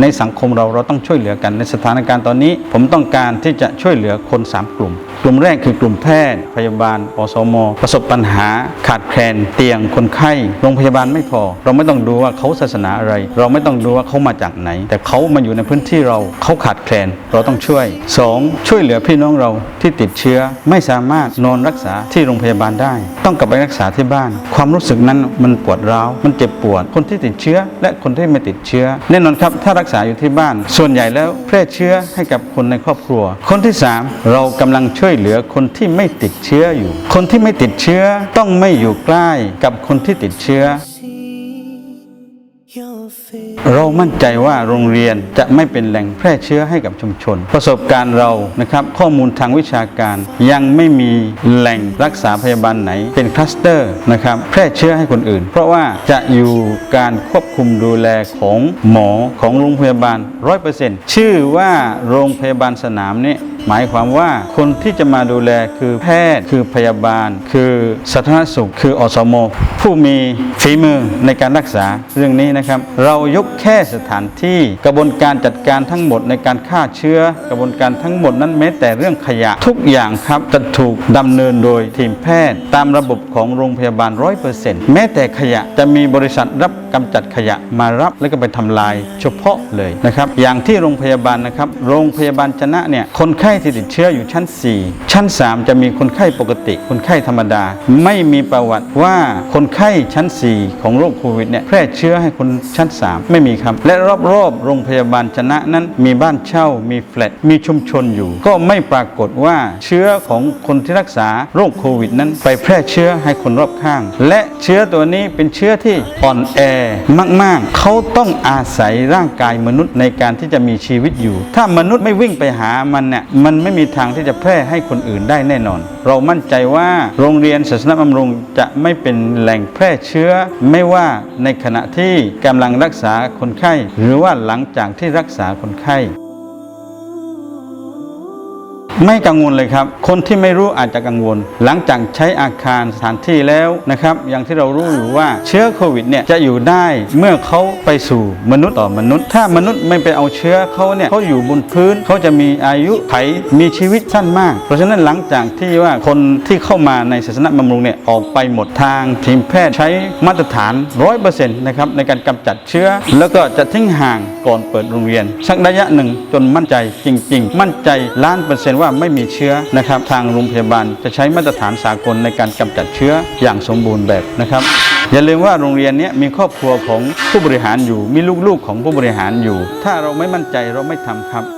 ในสังคมเราเราต้องช่วยเหลือกันในสถานการณ์ตอนนี้ ผมต้องการที่จะช่วยเหลือคน 3 กลุ่ม กลุ่มแรกคือกลุ่มแพทย์ พยาบาลอสม ประสบปัญหา ขาดแคลน เตียงคนไข้ โรงพยาบาลไม่พอ เราไม่ต้องดูว่าเขาศาสนาอะไร เราไม่ต้องดูว่าเขามาจากไหน แต่เขามาอยู่ในพื้นที่เราเขาขาดแคลน เราต้องช่วย 2. ช่วยเหลือพี่น้องเราที่ติดเชื้อไม่สามารถนอนรักษาที่โรงพยาบาลได้ ต้องกลับไปรักษาที่บ้าน ความรู้สึกนั้นมันปวดร้าวมันเจ็บปวดคนที่ติดเชื้อ และคนที่ไม่ติดเชื้อแน่นอนครับถ้ารักษาอยู่ที่บ้าน ส่วนใหญ่แล้วแพร่เชื้อให้กับคนในครอบครัว คนที่ 3 เรากำลังช่วยเหลือคนที่ไม่ติดเชื้ออยู่ คนที่ไม่ติดเชื้อต้องไม่อยู่ใกล้กับคนที่ติดเชื้อ เรามั่นใจว่าโรงเรียนจะไม่เป็นแหล่งแพร่เชื้อให้กับชุมชน ประสบการณ์เรานะครับข้อมูลทางวิชาการยังไม่มีแหล่งรักษาพยาบาลไหนเป็นคลัสเตอร์นะครับแพร่เชื้อให้คนอื่น เพราะว่าจะอยู่การควบคุมดูแลของหมอของโรงพยาบาล 100%ชื่อว่าโรงพยาบาลสนามนี่ หมายความว่าคนที่จะมาดูแลคือแพทย์ คือพยาบาล คือสาธารณสุข คืออสมผู้มีฝีมือในการรักษาเรื่องนี้นะครับ เรายกแค่สถานที่กระบวนการจัดการทั้งหมดในการฆ่าเชื้อกระบวนการทั้งหมดนั้นแม้แต่เรื่องขยะทุกอย่างครับจะถูกดำเนินโดยทีมแพทย์ ตามระบบของโรงพยาบาล 100%แม้แต่ขยะจะมีบริษัทรับกำจัดขยะมารับแล้วก็ไปทำลายเฉพาะเลยนะครับ อย่างที่โรงพยาบาลนะครับ โรงพยาบาลชนะเนี่ยคนไข้ที่ติดเชื้ออยู่ชั้น 4 ชั้น 3 จะมีคนไข้ปกติ คนไข้ธรรมดา ไม่มีประวัติว่าคนไข้ชั้น 4 ของโรคโควิดเนี่ยแพร่เชื้อให้คนชั้น 3 ไม่มีครับ และรอบๆโรงพยาบาลชนะนั้นมีบ้านเช่ามีแฟลตมีชุมชนอยู่ ก็ไม่ปรากฏว่าเชื้อของคนที่รักษาโรคโควิดนั้นไปแพร่เชื้อให้คนรอบข้าง และเชื้อตัวนี้เป็นเชื้อที่อ่อนแอมากๆ เขาต้องอาศัยร่างกายมนุษย์ในการที่จะมีชีวิตอยู่ ถ้ามนุษย์ไม่วิ่งไปหามันเนี่ยมันไม่มีทางที่จะแพร่ให้คนอื่นได้แน่นอน เรามั่นใจว่าโรงเรียนศาสนบำรุงจะไม่เป็นแหล่งแพร่เชื้อ ไม่ว่าในขณะที่กำลังรักษาคนไข้ หรือว่าหลังจากที่รักษาคนไข้ ไม่กังวลเลยครับ คนที่ไม่รู้อาจจะกังวล หลังจากใช้อาคารสถานที่แล้วนะครับ อย่างที่เรารู้อยู่ว่าเชื้อโควิดเนี่ยจะอยู่ได้เมื่อเขาไปสู่มนุษย์ต่อมนุษย์ ถ้ามนุษย์ไม่ไปเอาเชื้อเขาเนี่ยเขาอยู่บนพื้นเขาจะมีอายุไขมีชีวิตสั้นมาก เพราะฉะนั้นหลังจากที่ว่าคนที่เข้ามาในศาสนบำรุงเนี่ยออกไปหมดทางทีมแพทย์ใช้มาตรฐาน 100%นะครับในการกำจัดเชื้อ แล้วก็จะทิ้งห่างก่อนเปิดโรงเรียนสักระยะหนึ่งจนมั่นใจจริง ๆ มั่นใจล้านเปอร์เซ็นต์ว่าไม่มีเชื้อนะครับ ทางโรงพยาบาลจะใช้มาตรฐานสากลในการกำจัดเชื้ออย่างสมบูรณ์แบบนะครับ อย่าลืมว่าโรงเรียนนี้มีครอบครัวของผู้บริหารอยู่ มีลูกๆของผู้บริหารอยู่ ถ้าเราไม่มั่นใจเราไม่ทำครับ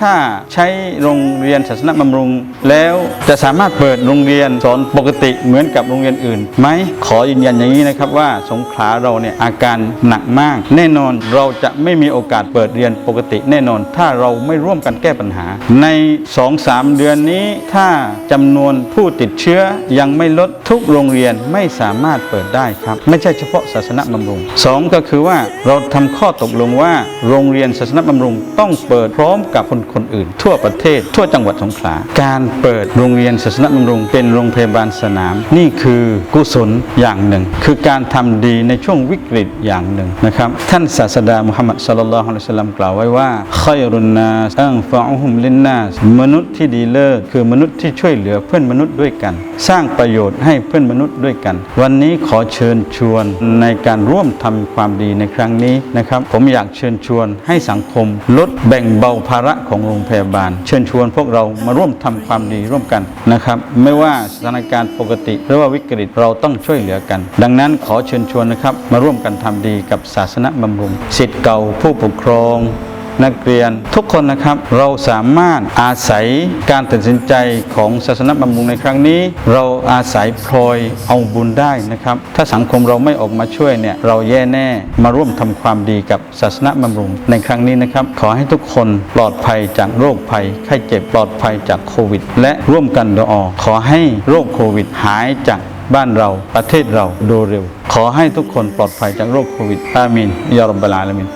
ถ้าใช้โรงเรียนศาสนบำรุง แล้วจะสามารถเปิดโรงเรียนสอนปกติเหมือนกับโรงเรียนอื่นไหมขอยืนยันอย่างนี้นะครับว่าสงขลาเราเนี่ยอาการหนักมาก แน่นอนเราจะไม่มีโอกาสเปิดเรียนปกติ แน่นอนถ้าเราไม่ร่วมกันแก้ปัญหา ใน 2-3 เดือนนี้ถ้าจำนวนผู้ติดเชื้อยังไม่ลดทุกโรงเรียนไม่สามารถเปิดได้ครับ ไม่ใช่เฉพาะศาสนบำรุงสองก็คือว่าเราทำข้อตกลงว่า โรงเรียนศาสนบำรุงต้องเปิดพร้อมกับคนคนอื่น ทั่วประเทศ ทั่วจังหวัดสงขลาการเปิดโรงเรียนศาสนบำรุง เป็นโรงพยาบาลสนาม นี่คือกุศลอย่างหนึ่ง คือการทำดีในช่วงวิกฤตอย่างหนึ่งนะครับ ท่านศาสดามุฮัมมัดสลลัลลอฮุอะลัยฮิวะสัลลัมกล่าวไว้ว่าขอยรุนนาสอังฟะอุมลินนาสมนุษย์ที่ดีเลิศคือมนุษย์ที่ช่วยเหลือเพื่อนมนุษย์ด้วยกัน สร้างประโยชน์ให้เพื่อนมนุษย์ด้วยกัน วันนี้ขอเชิญชวนในการร่วมทำความดีในครั้งนี้นะครับ ผมอยากเชิญชวนให้สังคมลดแบ่งเบาภาระของโรงพยาบาล เชิญชวนพวกเรามาร่วมทำความดีร่วมกันนะครับ ไม่ว่าสถานการณ์ปกติ หรือว่าวิกฤตเราต้องช่วยเหลือกัน ดังนั้นขอเชิญชวนนะครับ มาร่วมกันทำดีกับศาสนบำรุงสิทธิ์เก่าผู้ปกครอง นักเรียนทุกคนนะครับเราสามารถอาศัยการตัดสินใจของศาสนบำรุงในครั้งนี้ เราอาศัยพลอยเอาบุญได้นะครับ ถ้าสังคมเราไม่ออกมาช่วยเนี่ยเราแย่แน่มาร่วมทำความดีกับศาสนบำรุงในครั้งนี้นะครับ ขอให้ทุกคนปลอดภัยจากโรคภัยไข้เจ็บปลอดภัยจากโควิด และร่วมกันดออขอให้โรคโควิดหายจากบ้านเราประเทศเราโดยเร็ว ขอให้ทุกคนปลอดภัยจากโรคโควิดอามีนยารับบะลาลามิน